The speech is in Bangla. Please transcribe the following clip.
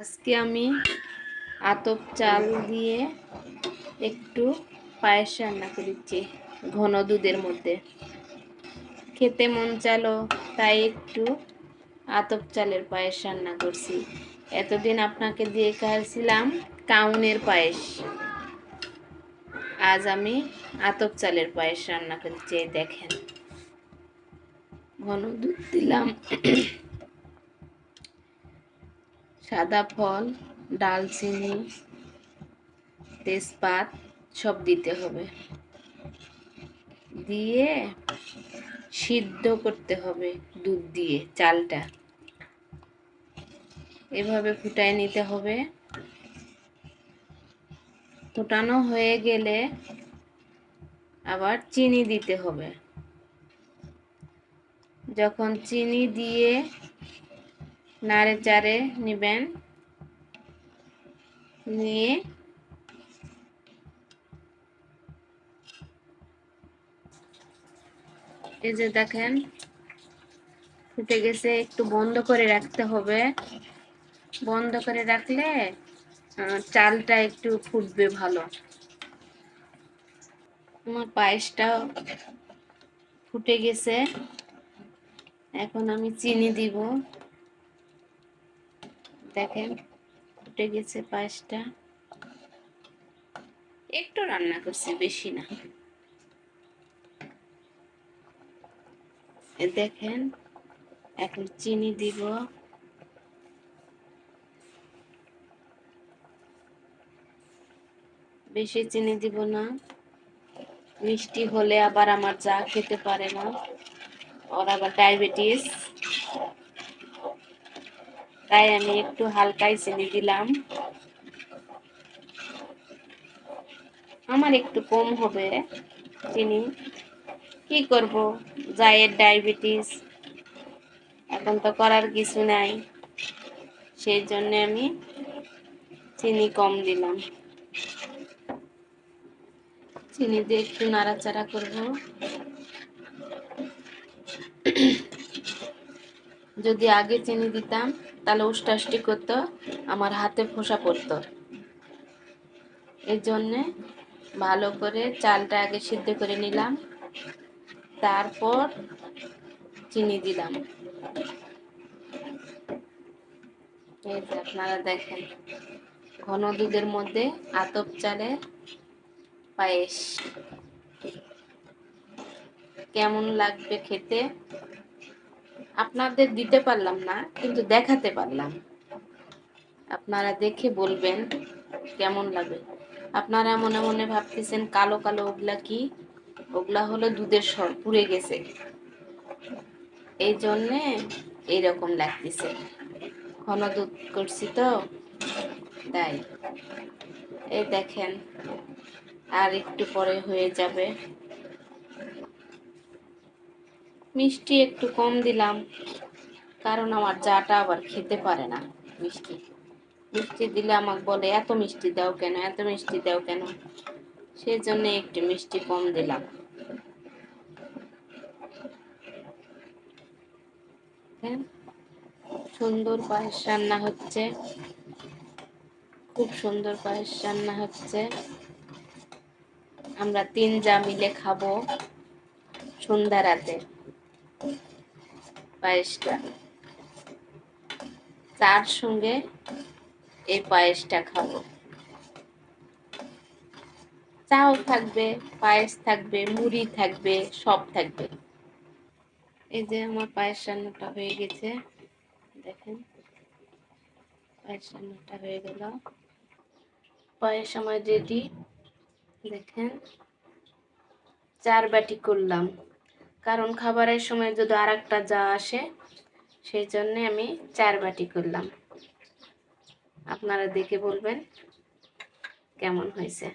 আজকে আমি আতপ চাল দিয়ে একটু পায়েস রান্না করেছি, ঘন দুধের মধ্যে। খেতে মন চালো, তাই একটু আতপ চালের পায়েস রান্না করছি। এতদিন আপনাকে দিয়ে খাইছিলাম কাউনের পায়েস। আজ আমি আতপ চালের পায়েস রান্না করেছি দেখেন। ঘন দুধ দিলাম। সাদা ফল ডালচিনি তেজপাত সব দিতে হবে। দিয়ে সিদ্ধ করতে হবে দুধ দিয়ে, চালটা। এভাবে ফুটায় নিতে হবে। ফোটানো হয়ে গেলে আবার চিনি দিতে হবে। যখন চিনি দিয়ে নাড়ে চাড়ে নেবেন। নিয়ে এই যে দেখেন, ফুটে গেছে, একটু বন্ধ করে রাখতে হবে। বন্ধ করে রাখলে চালটা একটু ফুটবে ভালো। আমার পায়েসটা ফুটে গেছে। এখন আমি চিনি দিব। দেখেন, ফুটে গেছে পায়েসটা। একটু রান্না করছি, বেশি না। দেখেন, এখন চিনি দিব। বেশি চিনি দিব না। মিষ্টি হলে আবার আমার যা খেতে পারে না। ওর আবার ডায়াবেটিস। তাই আমি একটু হালকাই চিনি দিলাম। আমার একটু কম হবে চিনি। কি করব? জায়ের ডায়াবেটিস। এখন তো করার কিছু নাই। সেই জন্য আমি চিনি কম দিলাম। চিনি দিয়ে একটু নাড়াচাড়া করব। যদি আগে চিনি দিতাম, তাহলে উষ্টাষ্টি করতো, আমার হাতে ফোসা পড়তো। এর জন্যে ভালো করে চালটা আগে সিদ্ধ করে নিলাম, তারপর চিনি দিলাম। এই যে আপনারা দেখেন, ঘন দুধের মধ্যে আতপ চালের পায়েস। কেমন লাগবে খেতে? আপনাদের দিতে পারলাম না, কিন্তু দেখাতে পারলাম। আপনারা দেখে বলবেন কেমন লাগে। আপনারা মনে মনে ভাবতেছেন, কালো কালো ওগুলা কি? ওগুলা হলো দুধের সর, পুড়ে গেছে। এই জন্যে এইরকম লাগতেছে। ঘন দুধ করছি তো, তাই। এই দেখেন, আর একটু পরে হয়ে যাবে। মিষ্টি একটু কম দিলাম কারণ আমার চাটা আবার খেতে পারে না মিষ্টি। মিষ্টি দিলে আমাকে বলে এত মিষ্টি দাও কেন? এত মিষ্টি দাও কেন? সেই জন্য একটু মিষ্টি কম দিলাম। দেখেন, সুন্দর পায়েস রান্না হচ্ছে। খুব সুন্দর পায়েস রান্না হচ্ছে। আমরা তিন যা মিলে খাব সন্ধ্যা রাতে। পায়েসটা। চার সঙ্গে এই পায়েসটা খাব। চাও থাকবে, পায়েস থাকবে, মুড়ি থাকবে, সব থাকবে। এই যে আমার পায়েস রান্নাটা হয়ে গেছে। দেখেন, পায়েস রান্নাটা হয়ে গেল। পায়েস আমার রেডি দেখেন, চার বাটি করলাম। কারণ খাবারের সময় যদি আর একটা যা আসে, সেই জন্যে আমি চার বাটি করলাম। আপনারা দেখে বলবেন কেমন হয়েছে।